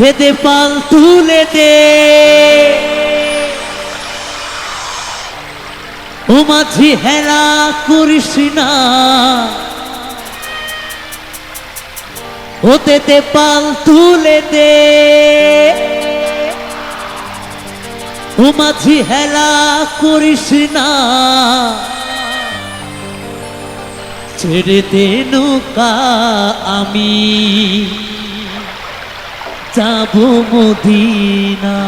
দে দে পাল তুলে দে। ও মাঝি হেলা করিস না। ও দে দে পাল তুলে দে। ও মাঝি হেলা করিস না। ছেড়ে দে নৌকা আমি। যাব মদিনা।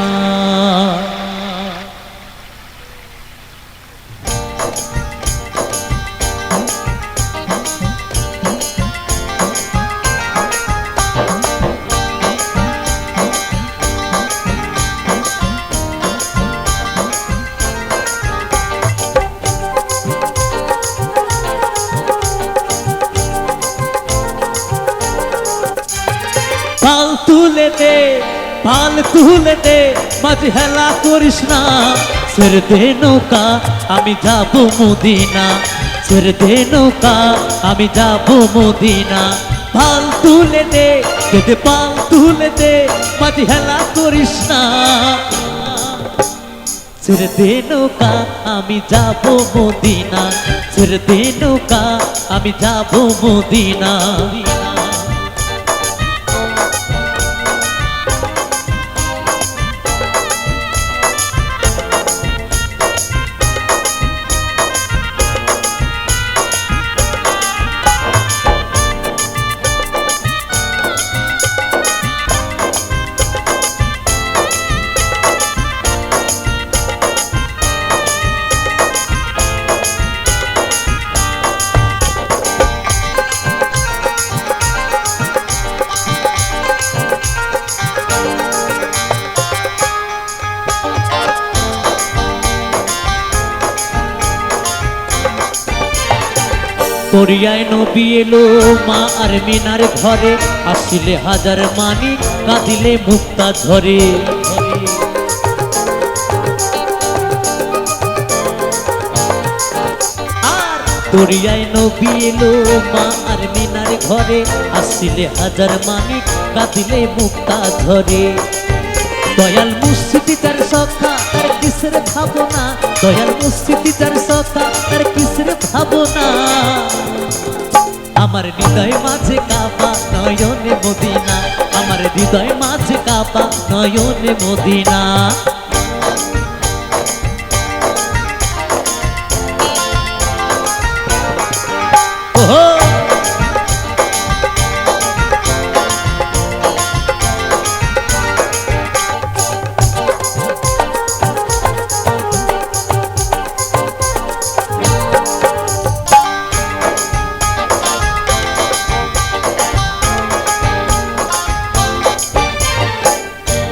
তুলে পাল তুলে দে মাঝ হেলা করিস না। ছেড়ে দে নৌকা, আমি যাব মদিনা। ছেড়ে নৌকা, আমি যাব মদিনা। পাল তুলে দে পাল তুলে দে করিস না। ছেড়ে নৌকা, আমি যাব মদিনা। ছেড়ে দে নৌকা, আমি যাব মদিনা। করিয়ায় নবী এলো, মা আর মিনার ঘরে। আসিলে হাজার মানি, কাঁদিলে মুক্তা আর দরিয়ায় নবী এলো, মা আর মিনার ঘরে। আসিলে হাজার মানি, কাঁদিলে মুক্তা ঝরে। দয়াল মুস্তিতি তার সখা, তার কিসের ভাবনা? দয়াল মুস্তিতি তার সখা, তার কিসের ভাবনা? আমার হৃদয় মাঝে কাপা নয়নে মদিনা। আমার হৃদয় মাঝে কাপা নয়নে মদিনা।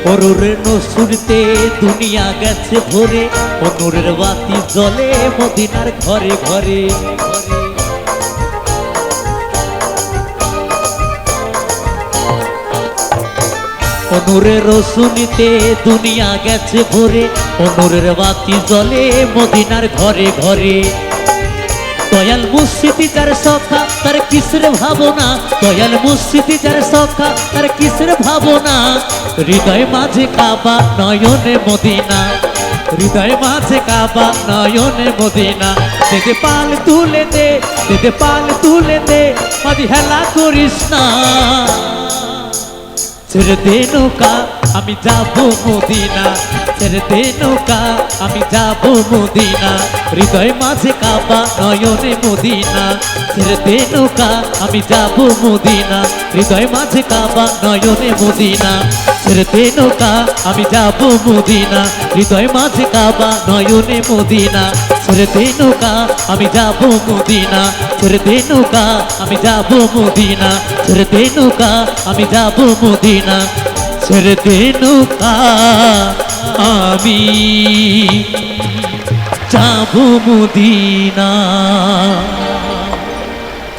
অনুরের নসুরতে দুনিয়া গেছে ভরে। অনুরের বাতি জলে মদিনার ঘরে ঘরে। অনুরের রসুনিতে দুনিয়া গেছে ভরে। অনুরের বাতি জলে মদিনার ঘরে ঘরে। দয়াল মুর্শিদি যার সখা, তার কিসের ভাবনা? দয়াল মুর্শিদি যার সখা, তার কিসের ভাবনা? হৃদয় মাঝে কাবা, নয়নে মদিনা। হৃদয় মাঝে কাবা, নয়নে মদিনা। দেদে পাল তুলে দে, দেদে পাল তুলে দে, মাঝি হেলা করিস না। ছেড়ে দে নৌকা আমি যাব মদিনা, ছেড়ে দে নৌকা, আমি যাব মদিনা। হৃদয় মাঝে কাবা, নয়নে মদিনা, ছেড়ে দে নৌকা, আমি যাব মদিনা। হৃদয় মাঝে কাবা, নয়নে মদিনা, ছেড়ে দে নৌকা, আমি যাব মদিনা। হৃদয় মাঝে কাবা, নয়নে মদিনা, ছেড়ে দে নৌকা, আমি যাব মদিনা। ছেড়ে দে নৌকা, আমি যাব মদিনা। ছেড়ে দে নৌকা, আমি যাব মদিনা। ছেড়ে দে নৌকা আমি। যাব মদিনা।